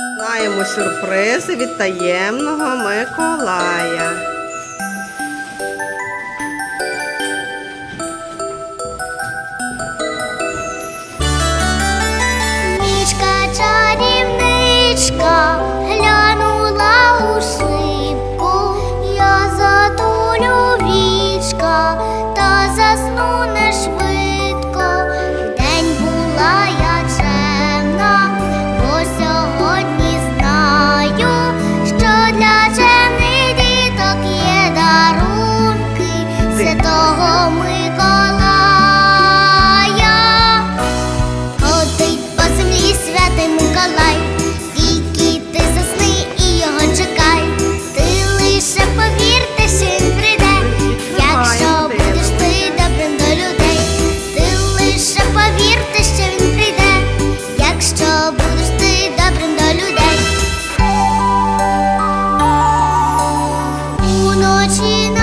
Знаємо сюрпризи від таємного Миколая. очень